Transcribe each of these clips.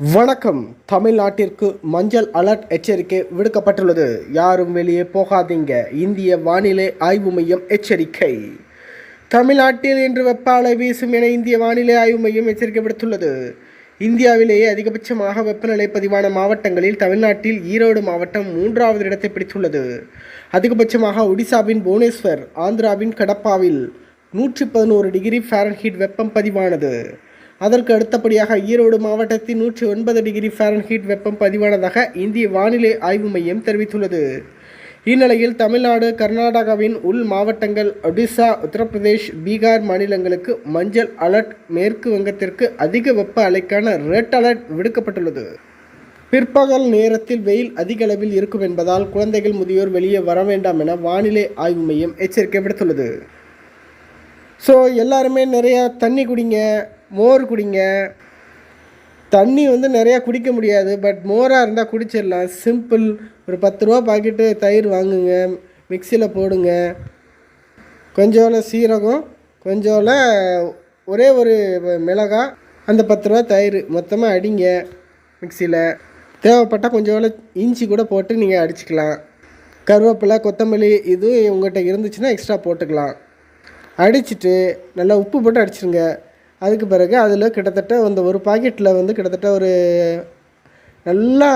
வணக்கம். தமிழ்நாட்டிற்கு மஞ்சள் அலர்ட் எச்சரிக்கை விடுக்கப்பட்டுள்ளது. யாரும் வெளியே போகாதீங்க. இந்திய வானிலை ஆய்வு மையம் எச்சரிக்கை. தமிழ்நாட்டில் இன்று வெப்ப அலை வீசும் என இந்திய வானிலை ஆய்வு மையம் எச்சரிக்கை விடுத்துள்ளது. இந்தியாவிலேயே அதிகபட்சமாக வெப்பநிலை பதிவான மாவட்டங்களில் தமிழ்நாட்டில் ஈரோடு மாவட்டம் மூன்றாவது இடத்தை பிடித்துள்ளது. அதிகபட்சமாக ஒடிசாவின் புவனேஸ்வர் ஆந்திராவின் கடப்பாவில் நூற்றி பதினோரு டிகிரி ஃபாரன்ஹீட் வெப்பம் பதிவானது. அதற்கு அடுத்தபடியாக ஈரோடு மாவட்டத்தில் நூற்றி ஒன்பது டிகிரி ஃபாரன்ஹீட் வெப்பம் பதிவானதாக இந்திய வானிலை ஆய்வு மையம் தெரிவித்துள்ளது. இந்நிலையில் தமிழ்நாடு கர்நாடகாவின் உள் மாவட்டங்கள் ஒடிசா உத்தரப்பிரதேஷ் பீகார் மாநிலங்களுக்கு மஞ்சள் அலர்ட் மேற்கு வங்கத்திற்கு அதிக வெப்ப அலைக்கான ரெட் அலர்ட் விடுக்கப்பட்டுள்ளது. பிற்பகல் நேரத்தில் வெயில் அதிக அளவில் இருக்கும் என்பதால் குழந்தைகள் முதியோர் வெளியே வர வேண்டாம் என வானிலை ஆய்வு மையம் எச்சரிக்கை விடுத்துள்ளது. ஸோ எல்லாருமே நிறையா தண்ணி குடிங்க. மோர் குடிங்க. தண்ணி வந்து நிறையா குடிக்க முடியாது பட் மோராக இருந்தால் குடிச்சிடலாம். சிம்பிள் ஒரு பத்து ரூபா பாக்கெட்டு தயிர் வாங்குங்க. மிக்சியில் போடுங்க. கொஞ்சோல சீரகம் கொஞ்சோல ஒரே ஒரு மிளகா அந்த பத்து ரூபா தயிர் மொத்தமாக அடிங்க மிக்சியில். தேவைப்பட்டால் கொஞ்சோல இஞ்சி கூட போட்டு நீங்கள் அடிச்சுக்கலாம். கருவேப்பிலை கொத்தமல்லி இது உங்கள்கிட்ட இருந்துச்சுன்னா எக்ஸ்ட்ரா போட்டுக்கலாம். அடிச்சுட்டு நல்லா உப்பு போட்டு அடிச்சிருங்க. அதுக்கு பிறகு அதில் கிட்டத்தட்ட அந்த ஒரு பாக்கெட்டில் வந்து கிட்டத்தட்ட ஒரு நல்லா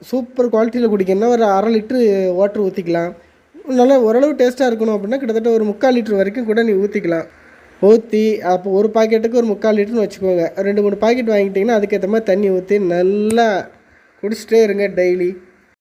சூப்பர் குவாலிட்டியில் குடிக்கணும்னா ஒரு அரை லிட்ரு வாட்டர் ஊற்றிக்கலாம் நல்லா ஓரளவு டேஸ்ட்டாக இருக்கணும் அப்படின்னா கிட்டத்தட்ட ஒரு முக்கால் லிட்ரு வரைக்கும் கூட நீ ஊற்றிக்கலாம் ஊற்றி அப்போ ஒரு பாக்கெட்டுக்கு ஒரு முக்கால் லிட்டர்னு வச்சுக்கோங்க. ரெண்டு மூணு பாக்கெட் வாங்கிட்டிங்கன்னா அதுக்கேற்ற மாதிரி தண்ணி ஊற்றி நல்லா குடிச்சிட்டே இருங்க டெய்லி